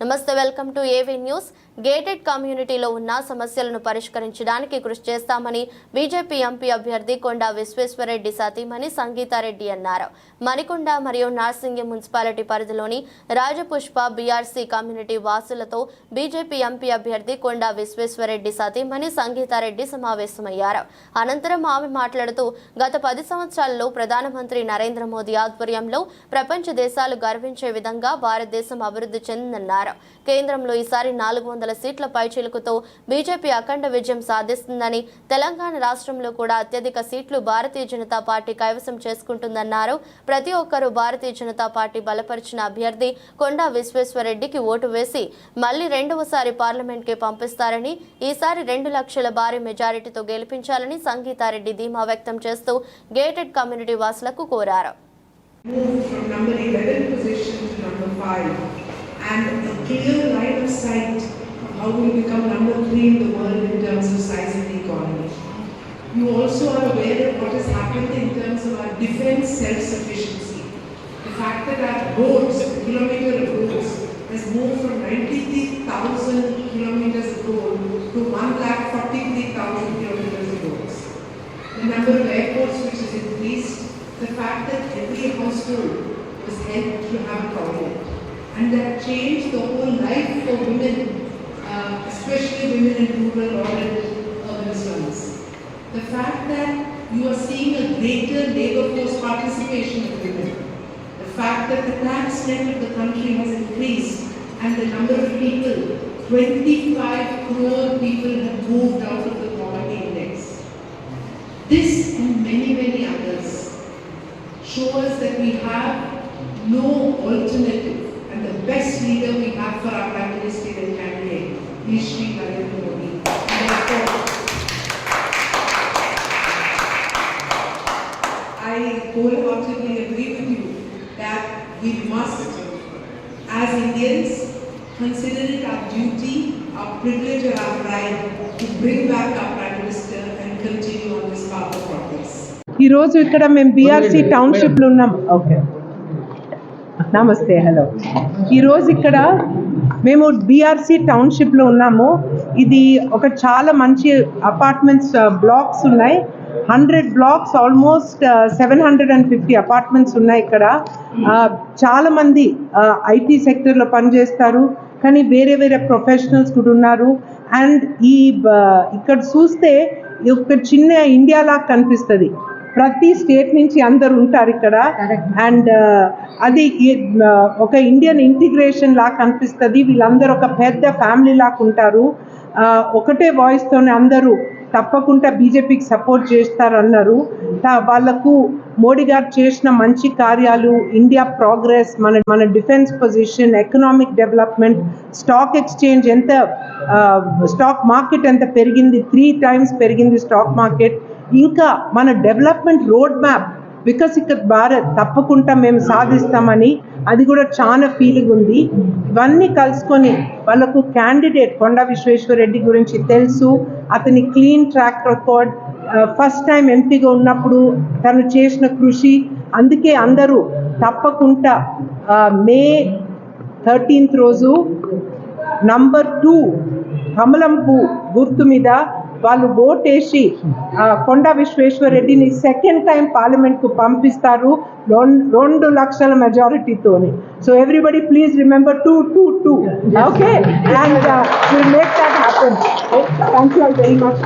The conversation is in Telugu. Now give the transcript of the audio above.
నమస్తే welcome to AV news. Gated కమ్యూనిటీలో ఉన్న సమస్యలను పరిష్కరించడానికి కృషి చేస్తామని బీజేపీ ఎంపీ అభ్యర్థి కొండా విశ్వేశ్వరరెడ్డి సతీమణి సంగీతారెడ్డి అన్నారు. మణికొండ మరియు నార్సింగి మున్సిపాలిటీ పరిధిలోని రాజపుష్ప బీఆర్సీ కమ్యూనిటీ వాసులతో బీజేపీ ఎంపీ అభ్యర్థి కొండా విశ్వేశ్వరరెడ్డి సతీమణి సంగీతారెడ్డి సమావేశమయ్యారు. అనంతరం ఆమె మాట్లాడుతూ గత పది సంవత్సరాల్లో ప్రధానమంత్రి నరేంద్ర మోదీ ఆధ్వర్యంలో ప్రపంచ దేశాలు గర్వించే విధంగా భారతదేశం అభివృద్ధి చెందిందన్నారు. కేంద్రంలో ఈసారి నాలుగు వందల సీట్ల పైచిలుకుతో బీజేపీ అఖండ విజయం సాధిస్తుందని తెలంగాణ రాష్ట్రంలో కూడా అత్యధిక సీట్లు భారతీయ జనతా పార్టీ కైవసం చేసుకుంటుందన్నారు. ప్రతి ఒక్కరూ భారతీయ జనతా పార్టీ బలపరిచిన అభ్యర్థి కొండా విశ్వేశ్వరరెడ్డికి ఓటు వేసి మళ్ళీ రెండవసారి పార్లమెంట్కి పంపిస్తారని ఈసారి రెండు లక్షల భారీ మెజారిటీతో గెలిపించాలని సంగీతారెడ్డి ధీమా వ్యక్తం చేస్తూ గేటెడ్ కమ్యూనిటీ వాసులకు కోరారు. Moved from number 11 position to number 5 and a clear line of sight of how we become number 3 in the world in terms of size of the economy. You also are aware of what has happened in terms of our defense self-sufficiency. The fact that our roads, the kilometer of roads, has moved from 93,000 kilometers of road to 1,43,000 kilometers of roads the number of airports which has increased, the fact that every household was helped to have a toilet. And that changed the whole life for women, uh, especially women in rural or urban slums. The fact that you are seeing a greater labor force participation of women. The fact that the tax net of the country has increased and the number of people, 25 crore people have moved out of the poverty index. This and many, many others show us that we have no alternative best leader we have for our Prime Ministerial candidate is Sri Narendra Modi. And therefore, I wholeheartedly agree with you that we must, as Indians, consider it our duty, our privilege and our pride to bring back our Prime Minister and continue on this path of progress. ఈరోజు ఇక్కడ మేము బీఆర్సీ టౌన్షిప్లో ఉన్నాం ఓకే నమస్తే హలో. ఈరోజు ఇక్కడ మేము బీఆర్సీ టౌన్షిప్లో ఉన్నాము. ఇది ఒక చాలా మంచి అపార్ట్మెంట్స్ బ్లాక్స్ ఉన్నాయి. Hundred blocks almost seven hundred and fifty apartments ఉన్నాయి ఇక్కడ. చాలామంది ఐటీ సెక్టర్లో పనిచేస్తారు కానీ వేరే వేరే ప్రొఫెషనల్స్ కూడా ఉన్నారు. అండ్ ఈ ఇక్కడ చూస్తే ఒక చిన్న ఇండియా లాగా కనిపిస్తుంది. ప్రతి స్టేట్ నుంచి అందరు ఉంటారు ఇక్కడ. అండ్ అది ఒక ఇండియన్ ఇంటిగ్రేషన్ లాగా కనిపిస్తుంది. వీళ్ళందరూ ఒక పెద్ద ఫ్యామిలీ లాగా ఉంటారు. ఒకటే వాయిస్తోనే అందరూ తప్పకుండా బీజేపీకి సపోర్ట్ చేస్తారు అన్నారు తా- వాళ్ళకు మోడీ గారు చేసిన మంచి కార్యాలు ఇండియా ప్రోగ్రెస్ మన మన defence position economic development stock exchange ఎంత స్టాక్ మార్కెట్ ఎంత పెరిగింది త్రీ టైమ్స్ పెరిగింది స్టాక్ మార్కెట్. ఇంకా మన డెవలప్మెంట్ రోడ్ మ్యాప్ వికసిత భారత్ తప్పకుండా మేము సాధిస్తామని అది కూడా చాలా ఫీలింగ్ ఉంది. ఇవన్నీ కలుసుకొని వాళ్ళకు క్యాండిడేట్ కొండా విశ్వేశ్వరరెడ్డి గురించి తెలుసు. అతని clean track record first time ఎంపీగా ఉన్నప్పుడు తను చేసిన కృషి అందుకే అందరూ తప్పకుండా మే థర్టీన్త్ రోజు నంబర్ టూ కమలంపు గుర్తు మీద వాళ్ళు ఓటేసి కొండా విశ్వేశ్వర రెడ్డిని సెకండ్ టైం పార్లమెంట్కు పంపిస్తారు రెండు లక్షల మెజారిటీతోని so everybody please remember two two two okay and make that happen thank you very much